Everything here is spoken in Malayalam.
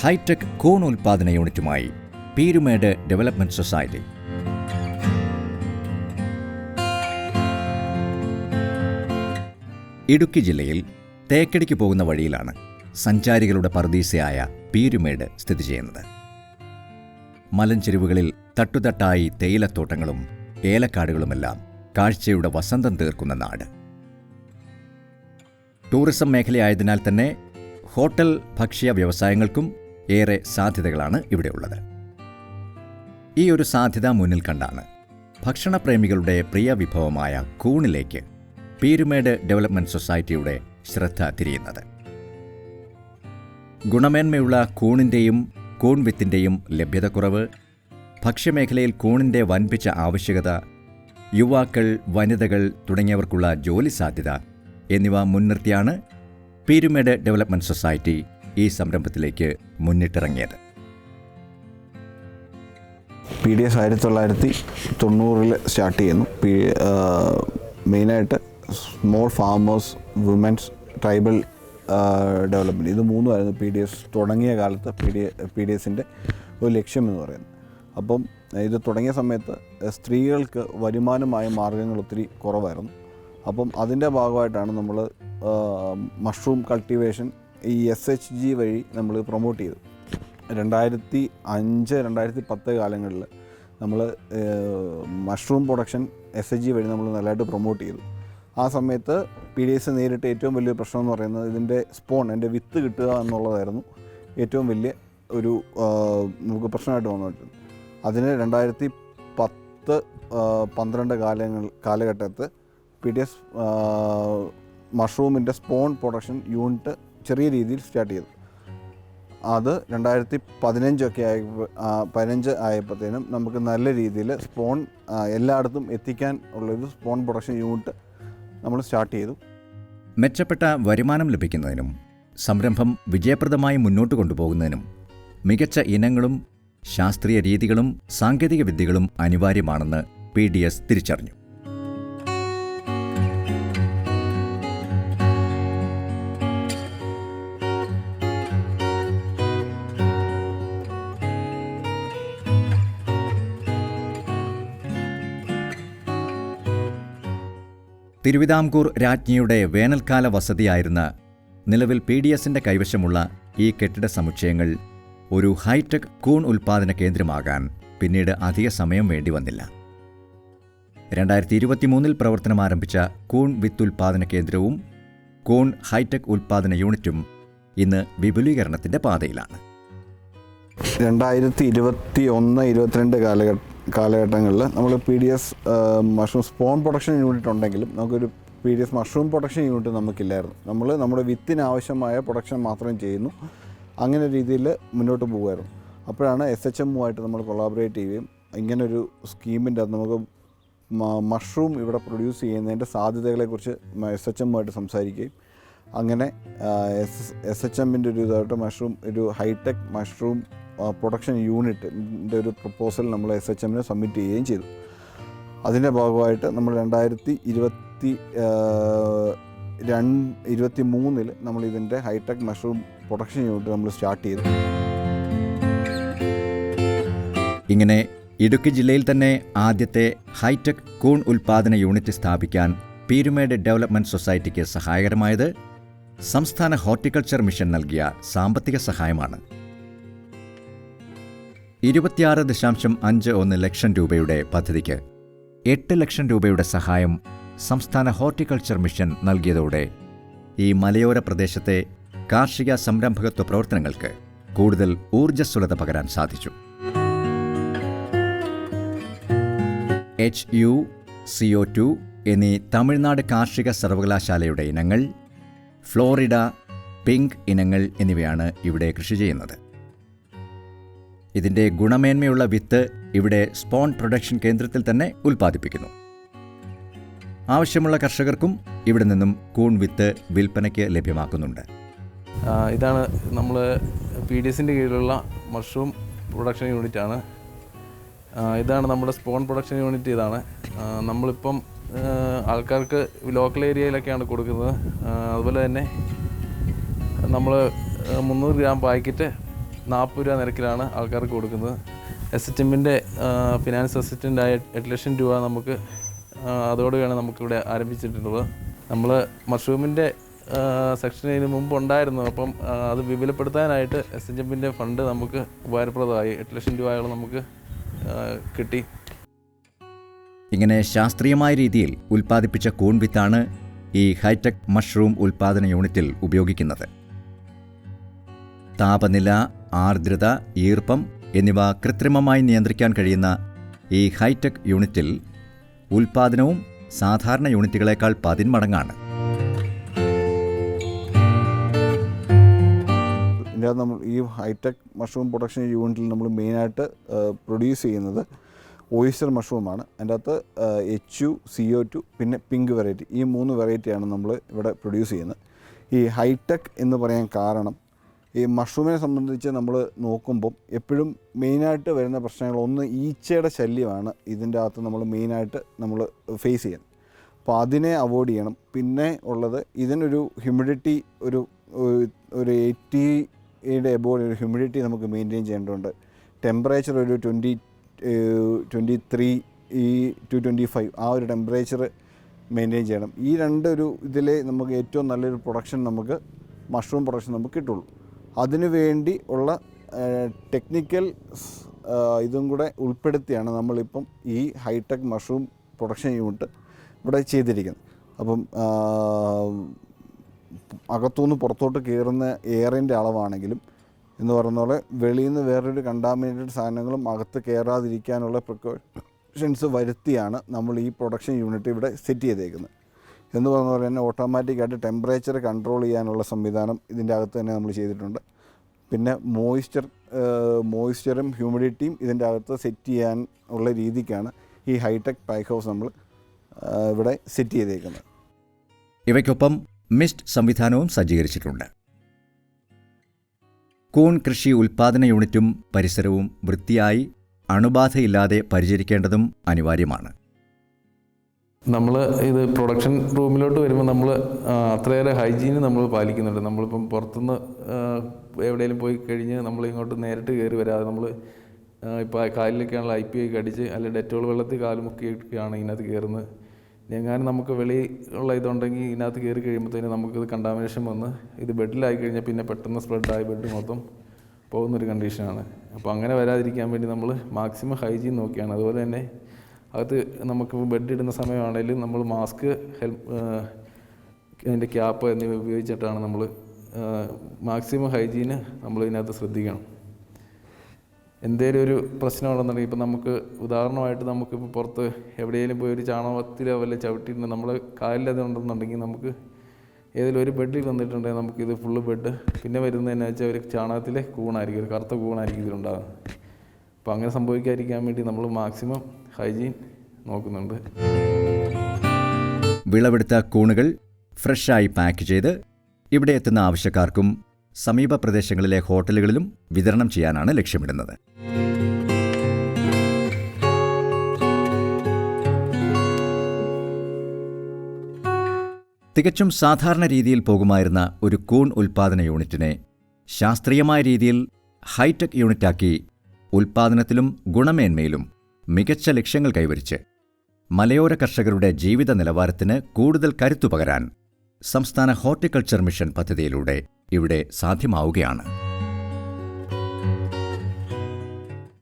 ഹൈടെക് കോൺ ഉൽപാദന യൂണിറ്റുമായി പീരുമേട് ഡെവലപ്മെന്റ് സൊസൈറ്റി. ഇടുക്കി ജില്ലയിൽ തേക്കടിക്ക് പോകുന്ന വഴിയിലാണ് സഞ്ചാരികളുടെ പർദീസയായ പീരുമേട് സ്ഥിതി ചെയ്യുന്നത്. മലഞ്ചെരുവുകളിൽ തട്ടുതട്ടായി തേയിലത്തോട്ടങ്ങളും ഏലക്കാടുകളുമെല്ലാം കാഴ്ചയുടെ വസന്തം തീർക്കുന്ന നാട്. ടൂറിസം മേഖലയായതിനാൽ തന്നെ ഹോട്ടൽ ഭക്ഷ്യ വ്യവസായങ്ങൾക്കും ഏറെ സാധ്യതകളാണ് ഇവിടെയുള്ളത്. ഈ ഒരു സാധ്യത മുന്നിൽ കണ്ടാണ് ഭക്ഷണപ്രേമികളുടെ പ്രിയ വിഭവമായ കൂണിലേക്ക് പീരുമേട് ഡെവലപ്മെന്റ് സൊസൈറ്റിയുടെ ശ്രദ്ധ തിരിയുന്നത്. ഗുണമേന്മയുള്ള കൂണിന്റെയും കൂൺ വിത്തിന്റെയും ലഭ്യതക്കുറവ് ഭക്ഷ്യമേഖലയിൽ കൂണിന്റെ വൻപിച്ച ആവശ്യകത യുവാക്കൾ വനിതകൾ തുടങ്ങിയവർക്കുള്ള ജോലി സാധ്യത എന്നിവ മുൻനിർത്തിയാണ് പീരുമേട് ഡെവലപ്മെന്റ് സൊസൈറ്റി ഈ സംരംഭത്തിലേക്ക് മുന്നിട്ടിറങ്ങിയത്. പി ഡി എസ് ആയിരത്തി തൊള്ളായിരത്തി തൊണ്ണൂറിൽ സ്റ്റാർട്ട് ചെയ്യുന്നു. പി മെയിനായിട്ട് small farmers women's tribal development ഇത് മൂന്നുമായിരുന്നു പി ഡി എസ് തുടങ്ങിയ കാലത്ത് പി ഡി പി ഡി എസിന്റെ ഒരു ലക്ഷ്യം എന്ന് പറയുന്നത്. അപ്പം ഇത് തുടങ്ങിയ സമയത്ത് സ്ത്രീകൾക്ക് വരുമാനമായ മാർഗങ്ങൾ ഒത്തിരി കുറവായിരുന്നു. അപ്പം അതിന്റെ ഭാഗമായിട്ടാണ് നമ്മൾ മഷ്റൂം കൾട്ടിവേഷൻ ഈ എസ് എച്ച് ജി വഴി നമ്മൾ പ്രൊമോട്ട് ചെയ്തു. രണ്ടായിരത്തി അഞ്ച് രണ്ടായിരത്തി പത്ത് കാലങ്ങളിൽ നമ്മൾ mushroom production S H G വഴി നമ്മൾ നല്ലതായിട്ട് പ്രൊമോട്ട് ചെയ്തു. ആ സമയത്ത് പി ഡി എസ് നേരിട്ട് ഏറ്റവും വലിയ പ്രശ്നം എന്ന് പറയുന്നത് ഇതിന്റെ സ്പോൺ എന്റെ വിത്ത് കിട്ടുക എന്നുള്ളതായിരുന്നു ഏറ്റവും വലിയ ഒരു നമുക്ക് പ്രശ്നമായിട്ട് വന്നിട്ടുണ്ട് അതിന് രണ്ടായിരത്തി പത്ത് പന്ത്രണ്ട് കാലങ്ങൾ കാലഘട്ടത്ത് പി ഡി എസ് മഷ്റൂമിന്റെ സ്പോൺ പ്രൊഡക്ഷൻ യൂണിറ്റ് ചെറിയ രീതിയിൽ സ്റ്റാർട്ട് ചെയ്തു. അത് രണ്ടായിരത്തി പതിനഞ്ചൊക്കെ ആയ പതിനഞ്ച് ആയപ്പോഴത്തേനും നമുക്ക് നല്ല രീതിയിൽ സ്പോൺ എല്ലായിടത്തും എത്തിക്കാൻ ഉള്ളൊരു സ്പോൺ പ്രൊഡക്ഷൻ യൂണിറ്റ് നമ്മൾ സ്റ്റാർട്ട് ചെയ്തു. മെച്ചപ്പെട്ട വരുമാനം ലഭിക്കുന്നതിനും സംരംഭം വിജയപ്രദമായി മുന്നോട്ട് കൊണ്ടുപോകുന്നതിനും മികച്ച ഇനങ്ങളും ശാസ്ത്രീയ രീതികളും സാങ്കേതിക വിദ്യകളും അനിവാര്യമാണെന്ന് പി ഡി എസ് തിരിച്ചറിഞ്ഞു. തിരുവിതാംകൂർ രാജ്ഞിയുടെ വേനൽക്കാല വസതിയായിരുന്ന നിലവിൽ പി ഡി എസിന്റെ കൈവശമുള്ള ഈ കെട്ടിട സമുച്ചയങ്ങൾ ഒരു ഹൈടെക് കൂൺ ഉൽപ്പാദന കേന്ദ്രമാകാൻ പിന്നീട് അധിക സമയം വേണ്ടി വന്നില്ല രണ്ടായിരത്തി ഇരുപത്തിമൂന്നിൽ പ്രവർത്തനം ആരംഭിച്ച കൂൺ വിത്ത് ഉൽപ്പാദന കേന്ദ്രവും കൂൺ ഹൈടെക് ഉൽപാദന യൂണിറ്റും ഇന്ന് വിപുലീകരണത്തിന്റെ പാതയിലാണ്. രണ്ടായിരത്തി ഇരുപത്തി ഒന്ന് ഇരുപത്തിരണ്ട് കാലഘട്ട കാലഘട്ടങ്ങളിൽ നമ്മൾ P D S mushroom spawn production unit ഉണ്ടെങ്കിലും നമുക്കൊരു P D S mushroom production unit നമുക്കില്ലായിരുന്നു. നമ്മൾ നമ്മുടെ വിത്തിനാവശ്യമായ പ്രൊഡക്ഷൻ മാത്രം ചെയ്യുന്നു. അങ്ങനെ രീതിയിൽ മുന്നോട്ട് പോകുമായിരുന്നു. അപ്പോഴാണ് എസ് എച്ച് എമ്മുമായിട്ട് നമ്മൾ കൊളാബറേറ്റ് ചെയ്യുകയും ഇങ്ങനൊരു സ്കീമിന്റെ അത് നമുക്ക് മഷ്റൂം ഇവിടെ പ്രൊഡ്യൂസ് ചെയ്യുന്നതിന്റെ സാധ്യതകളെക്കുറിച്ച് എസ് എച്ച് എമ്മുമായിട്ട് സംസാരിക്കുകയും അങ്ങനെ എസ് എസ് എച്ച് എമ്മിന്റെ ഒരു ഇതായിട്ട് മഷ്റൂം ഒരു ഹൈടെക് മഷ്റൂം പ്രൊഡക്ഷൻ യൂണിറ്റിന്റെ ഒരു പ്രപ്പോസൽ നമ്മൾ എസ് എച്ച് എമ്മിന് സബ്മിറ്റ് ചെയ്യുകയും ചെയ്തു. അതിന്റെ ഭാഗമായിട്ട് നമ്മൾ രണ്ടായിരത്തി ഇരുപത്തി രണ്ട് ഇരുപത്തി മൂന്നിൽ നമ്മൾ ഇതിന്റെ hi tech mushroom production unit നമ്മൾ സ്റ്റാർട്ട് ചെയ്തു. ഇങ്ങനെ ഇടുക്കി ജില്ലയിൽ തന്നെ ആദ്യത്തെ ഹൈടെക് കൂൺ ഉൽപാദന യൂണിറ്റ് സ്ഥാപിക്കാൻ പീരുമേട് ഡെവലപ്മെന്റ് സൊസൈറ്റിക്ക് സഹായകരമായത് സംസ്ഥാന ഹോർട്ടിക്കൾച്ചർ മിഷൻ നൽകിയ സാമ്പത്തിക സഹായമാണ്. ഇരുപത്തിയാറ് ദശാംശം അഞ്ച് ഒന്ന് ലക്ഷം രൂപയുടെ പദ്ധതിക്ക് എട്ട് ലക്ഷം രൂപയുടെ സഹായം സംസ്ഥാന ഹോർട്ടിക്കൾച്ചർ മിഷൻ നൽകിയതോടെ ഈ മലയോര പ്രദേശത്തെ കാർഷിക സംരംഭകത്വ പ്രവർത്തനങ്ങൾക്ക് കൂടുതൽ ഊർജസ്വലത പകരാൻ സാധിച്ചു. H U C O two എന്നീ തമിഴ്നാട് കാർഷിക സർവകലാശാലയുടെ ഇനങ്ങൾ ഫ്ലോറിഡ പിങ്ക് ഇനങ്ങൾ എന്നിവയാണ് ഇവിടെ കൃഷി ചെയ്യുന്നത്. ഇതിന്റെ ഗുണമേന്മയുള്ള വിത്ത് ഇവിടെ സ്പോൺ പ്രൊഡക്ഷൻ കേന്ദ്രത്തിൽ തന്നെ ഉൽപ്പാദിപ്പിക്കുന്നു. ആവശ്യമുള്ള കർഷകർക്കും ഇവിടെ നിന്നും കൂൺ വിത്ത് വിൽപ്പനയ്ക്ക് ലഭ്യമാക്കുന്നുണ്ട്. ഇതാണ് നമ്മൾ പി ഡി എസിന്റെ കീഴിലുള്ള മഷ്റൂം പ്രൊഡക്ഷൻ യൂണിറ്റ് ആണ് ഇതാണ് നമ്മുടെ സ്പോൺ പ്രൊഡക്ഷൻ യൂണിറ്റ് ഇതാണ്. നമ്മളിപ്പം ആൾക്കാർക്ക് ലോക്കൽ ഏരിയയിലൊക്കെയാണ് കൊടുക്കുന്നത്. അതുപോലെ തന്നെ നമ്മൾ മുന്നൂറ് ഗ്രാം പാക്കറ്റ് നാൽപ്പത് രൂപ നിരക്കിലാണ് ആൾക്കാർക്ക് കൊടുക്കുന്നത്. എമ്മിന്റെ ഫിനാൻസ് അസിസ്റ്റന്റായ എട്ട് ലക്ഷം രൂപ നമുക്ക് അതോടെയാണ് നമുക്കിവിടെ ആരംഭിച്ചിട്ടുള്ളത്. നമ്മൾ മഷ്റൂമിന്റെ സെക്ഷൻ ഇതിന് മുമ്പ് ഉണ്ടായിരുന്നു. അപ്പം അത് വിപുലപ്പെടുത്താനായിട്ട് എസ് എച്ച് എമ്മിന്റെ ഫണ്ട് നമുക്ക് ഉപകാരപ്രദമായി. എട്ട് ലക്ഷം രൂപയോളം നമുക്ക് കിട്ടി. ഇങ്ങനെ ശാസ്ത്രീയമായ രീതിയിൽ ഉൽപ്പാദിപ്പിച്ച കൂൺ വിത്താണ് ഈ ഹൈടെക് മഷ്റൂം ഉൽപ്പാദന യൂണിറ്റിൽ ഉപയോഗിക്കുന്നത്. താപനില ആർദ്രത ഈർപ്പം എന്നിവ കൃത്രിമമായി നിയന്ത്രിക്കാൻ കഴിയുന്ന ഈ ഹൈടെക് യൂണിറ്റിൽ ഉൽപാദനവും സാധാരണ യൂണിറ്റുകളേക്കാൾ പതിന്മടങ്ങാണ്. നമ്മൾ ഈ ഹൈടെക് മഷ്റൂം പ്രൊഡക്ഷൻ യൂണിറ്റിൽ നമ്മൾ മെയിനായിട്ട് പ്രൊഡ്യൂസ് ചെയ്യുന്നത് ഓയിസ്റ്റർ മഷ്റൂമാണ്. അതിന്റെ അകത്ത് H U C O two പിന്നെ പിങ്ക് വെറൈറ്റി. ഈ മൂന്ന് വെറൈറ്റിയാണ് നമ്മൾ ഇവിടെ പ്രൊഡ്യൂസ് ചെയ്യുന്നത്. ഈ ഹൈടെക് എന്ന് പറയാൻ കാരണം ഈ മഷ്റൂമിനെ സംബന്ധിച്ച് നമ്മൾ നോക്കുമ്പം എപ്പോഴും മെയിനായിട്ട് വരുന്ന പ്രശ്നങ്ങൾ ഒന്ന് ഈച്ചയുടെ ശല്യമാണ് ഇതിന്റെ അകത്ത് നമ്മൾ മെയിനായിട്ട് നമ്മൾ ഫേസ് ചെയ്യുന്നത് അപ്പോൾ അതിനെ അവോയ്ഡ് ചെയ്യണം. പിന്നെ ഉള്ളത് ഇതിനൊരു ഹ്യൂമിഡിറ്റി ഒരു ഒരു- എയ്റ്റിയുടെ എബോ ഒരു ഹ്യൂമിഡിറ്റി നമുക്ക് മെയിന്റെയിൻ ചെയ്യേണ്ടതുണ്ട്. ടെമ്പറേച്ചർ ഒരു ട്വന്റി ട്വന്റി ത്രീ ഈ ടു ട്വന്റി ഫൈവ് ആ ഒരു ടെമ്പറേച്ചർ മെയിന്റെയിൻ ചെയ്യണം. ഈ രണ്ടൊരു ഇതിലെ നമുക്ക് ഏറ്റവും നല്ലൊരു പ്രൊഡക്ഷൻ നമുക്ക് മഷ്റൂം പ്രൊഡക്ഷൻ നമുക്ക് കിട്ടുള്ളൂ. അതിനു വേണ്ടി ഉള്ള ടെക്നിക്കൽ ഇതും കൂടെ ഉൾപ്പെടുത്തിയാണ് നമ്മളിപ്പം ഈ ഹൈടെക് മഷ്റൂം പ്രൊഡക്ഷൻ യൂണിറ്റ് ഇവിടെ ചെയ്തിരിക്കുന്നത്. അപ്പം അകത്തുനിന്ന് പുറത്തോട്ട് കയറുന്ന എയറിന്റെ അളവാണെങ്കിലും എന്ന് പറയുന്ന പോലെ വെളിയിൽ നിന്ന് വേറൊരു കണ്ടാമിനേറ്റഡ് സാധനങ്ങളും അകത്ത് കയറാതിരിക്കാനുള്ള പ്രിക്കോഷൻസ് വരുത്തിയാണ് നമ്മൾ ഈ പ്രൊഡക്ഷൻ യൂണിറ്റ് ഇവിടെ സെറ്റ് ചെയ്തേക്കുന്നത്. എന്ന് പറഞ്ഞ തന്നെ ഓട്ടോമാറ്റിക്കായിട്ട് ടെമ്പറേച്ചർ കൺട്രോൾ ചെയ്യാനുള്ള സംവിധാനം ഇതിന്റെ അകത്ത് തന്നെ നമ്മൾ ചെയ്തിട്ടുണ്ട്. പിന്നെ മോയ്സ്ചർ മോയ്സ്ചറും ഹ്യൂമിഡിറ്റിയും ഇതിന്റെ അകത്ത് സെറ്റ് ചെയ്യാൻ ഉള്ള രീതിക്കാണ് ഈ ഹൈടെക് പാക്ക് ഹൗസ് നമ്മൾ ഇവിടെ സെറ്റ് ചെയ്തേക്കുന്നത്. ഇവയ്ക്കൊപ്പം മിസ്റ്റ് സംവിധാനവും സജ്ജീകരിച്ചിട്ടുണ്ട്. കൂൺ കൃഷി ഉൽപ്പാദന യൂണിറ്റും പരിസരവും വൃത്തിയായി അണുബാധയില്ലാതെ പരിചരിക്കേണ്ടതും അനിവാര്യമാണ്. നമ്മൾ ഇത് പ്രൊഡക്ഷൻ റൂമിലോട്ട് വരുമ്പോൾ നമ്മൾ അത്രയേറെ ഹൈജീന് നമ്മൾ പാലിക്കുന്നുണ്ട്. നമ്മളിപ്പം പുറത്തുനിന്ന് എവിടെയെങ്കിലും പോയി കഴിഞ്ഞ് നമ്മൾ ഇങ്ങോട്ട് നേരിട്ട് കയറി വരാതെ നമ്മൾ ഇപ്പോൾ കാലിലൊക്കെയാണല്ലോ ഐ പി ഐ കടിച്ച് അല്ലെങ്കിൽ ഡെറ്റോൾ വെള്ളത്തിൽ കാൽ മുക്കിയൊക്കെയാണ് ഇതിനകത്ത് കയറുന്നത് എങ്ങാനും നമുക്ക് വെളി ഉള്ള ഇതുണ്ടെങ്കിൽ ഇതിനകത്ത് കയറി കഴിയുമ്പോഴത്തേന് നമുക്കിത് കണ്ടാമിനേഷൻ വന്ന് ഇത് ബെഡിലായി കഴിഞ്ഞാൽ പിന്നെ പെട്ടെന്ന് സ്പ്രെഡായി ബെഡ് മൊത്തം പോകുന്നൊരു കണ്ടീഷനാണ് അപ്പോൾ അങ്ങനെ വരാതിരിക്കാൻ വേണ്ടി നമ്മൾ മാക്സിമം ഹൈജീൻ നോക്കിയാണ്. അതുപോലെ തന്നെ അകത്ത് നമുക്ക് ബെഡ് ഇടുന്ന സമയമാണെങ്കിലും നമ്മൾ മാസ്ക് ഹെൽമ അതിന്റെ ക്യാപ്പ് എന്നിവ ഉപയോഗിച്ചിട്ടാണ് നമ്മൾ മാക്സിമം ഹൈജീന് നമ്മൾ ഇതിനകത്ത് ശ്രദ്ധിക്കണം. എന്തേലും ഒരു പ്രശ്നമുണ്ടെന്നുണ്ടെങ്കിൽ ഇപ്പം നമുക്ക് ഉദാഹരണമായിട്ട് നമുക്കിപ്പോൾ പുറത്ത് എവിടെയെങ്കിലും പോയി ഒരു ചാണകത്തിലോ വല്ല ചവിട്ടിയിട്ടുണ്ട് നമ്മൾ കാലിലത് ഉണ്ടെന്നുണ്ടെങ്കിൽ നമുക്ക് ഏതെങ്കിലും ഒരു ബെഡിൽ വന്നിട്ടുണ്ടെങ്കിൽ നമുക്കിത് ഫുള്ള് ബെഡ് പിന്നെ വരുന്നതെന്നു വെച്ചാൽ ഒരു ചാണകത്തിലെ കൂണായിരിക്കും ഒരു കറുത്ത കൂണായിരിക്കും ഇതിലുണ്ടാകുന്നത് അപ്പോൾ അങ്ങനെ സംഭവിക്കാതിരിക്കാൻ വേണ്ടി നമ്മൾ മാക്സിമം ഹൈജീൻ നോക്കുന്നുണ്ട്. വിളവെടുത്ത കൂണുകൾ ഫ്രഷായി പാക്ക് ചെയ്ത് ഇവിടെ എത്തുന്ന ആവശ്യക്കാർക്കും സമീപ പ്രദേശങ്ങളിലെ ഹോട്ടലുകളിലും വിതരണം ചെയ്യാനാണ് ലക്ഷ്യമിടുന്നത്. തികച്ചും സാധാരണ രീതിയിൽ പോകുമായിരുന്ന ഒരു കൂൺ ഉൽപ്പാദന യൂണിറ്റിനെ ശാസ്ത്രീയമായ രീതിയിൽ ഹൈടെക് യൂണിറ്റാക്കി ഉൽപ്പാദനത്തിലും ഗുണമേന്മയിലും മികച്ച ലക്ഷ്യങ്ങൾ കൈവരിച്ച് മലയോര കർഷകരുടെ ജീവിത നിലവാരത്തിന് കൂടുതൽ കരുത്തു പകരാൻ സംസ്ഥാന ഹോർട്ടിക്കൾച്ചർ മിഷൻ പദ്ധതിയിലൂടെ ഇവിടെ സാധ്യമാവുകയാണ്.